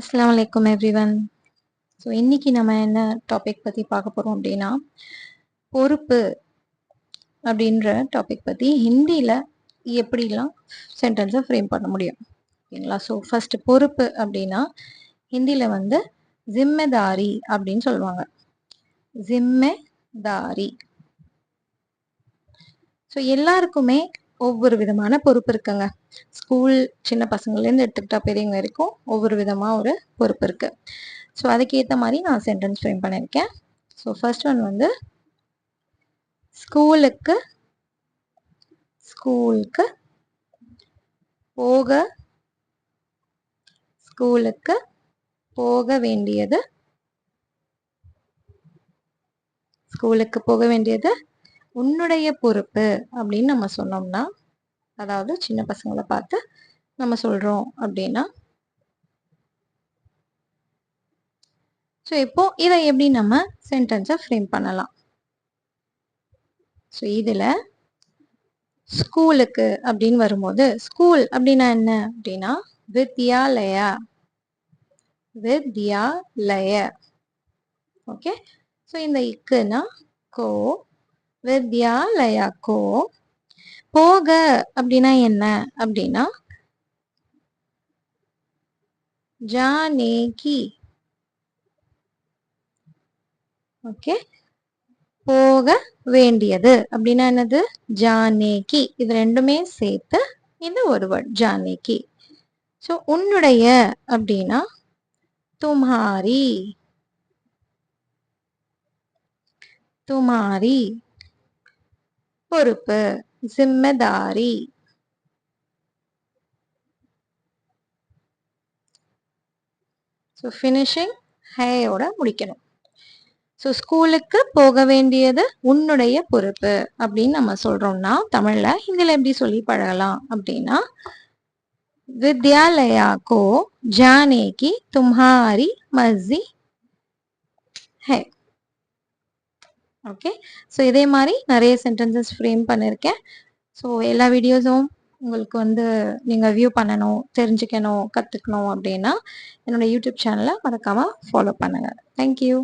அஸ்லாம் வலைக்கம் everyone so இன்னைக்கு நம்ம என்ன டாபிக் பற்றி பார்க்க போகிறோம் அப்படின்னா பொறுப்பு அப்படின்ற டாபிக் பற்றி ஹிந்தியில் எப்படிலாம் சென்டென்ஸை ஃப்ரேம் பண்ண முடியும்? ஓகேங்களா? ஸோ ஃபஸ்ட்டு பொறுப்பு அப்படின்னா ஹிந்தியில் வந்து ஜிம்மெதாரி அப்படின்னு சொல்லுவாங்க. ஜிம்மெதாரி ஸோ எல்லாருக்குமே ஒவ்வொரு விதமான பொறுப்பு இருக்குங்க. ஸ்கூல் சின்ன பசங்கள்லேருந்து எடுத்துக்கிட்டா பெரியவங்க வரைக்கும் ஒவ்வொரு விதமாக ஒரு பொறுப்பு இருக்குது ஸோ அதுக்கேற்ற மாதிரி நான் சென்டென்ஸ் ஃப்ரேம் பண்ணியிருக்கேன். ஸோ ஃபர்ஸ்ட் ஒன் வந்து ஸ்கூலுக்கு ஸ்கூலுக்கு போக ஸ்கூலுக்கு போக வேண்டியது ஸ்கூலுக்கு போக வேண்டியது உன்னுடைய பொறுப்பு அப்படின்னு நம்ம சொன்னோம்னா அதாவது சின்ன பசங்களை பார்த்து நம்ம சொல்கிறோம் அப்படின்னா ஸோ இப்போ இதை எப்படி நம்ம சென்டென்ஸை ஃப்ரேம் பண்ணலாம்? ஸோ இதில் ஸ்கூலுக்கு அப்படின்னு வரும்போது ஸ்கூல் அப்படின்னா என்ன அப்படின்னா வித்யாலயா வித்யாலய. ஓகே ஸோ இந்த இக்குன்னா கோ வித்யாலயா கோ போக அப்படின்னா என்ன? அப்படின்னா ஜானேகி. ஓகே. போக வேண்டியது. அப்படின்னா என்னது? ஜானேகி. இது ரெண்டுமே சேர்த்து இந்த ஒரு வேர்ட் ஜானேகி. ஸோ உன்னுடைய அப்படின்னா துமாரி துமாரி பொறுப்பு. ஜிம்மெதாரி ஸோ ஃபினிஷிங் ஹேயோட முடிக்கணும். ஸோ ஸ்கூலுக்கு போக வேண்டியது உன்னுடைய பொறுப்பு அப்படின்னு நம்ம சொல்றோம்னா தமிழ்ல ஹிந்தியில் எப்படி சொல்லி பழகலாம் அப்படின்னா வித்யாலயாக்கோ ஜானேகி தும்ஹாரி மர்ஜி ஹே. ஓகே ஸோ இதே மாதிரி நிறைய சென்டென்சஸ் ஃப்ரேம் பண்ணியிருக்கேன் ஸோ எல்லா வீடியோஸும் உங்களுக்கு வந்து நீங்கள் வியூ பண்ணணும் தெரிஞ்சுக்கணும் கற்றுக்கணும் அப்படின்னா என்னோடய யூடியூப் சேனலை மறக்காமல் ஃபாலோ பண்ணுங்கள் தேங்க்யூ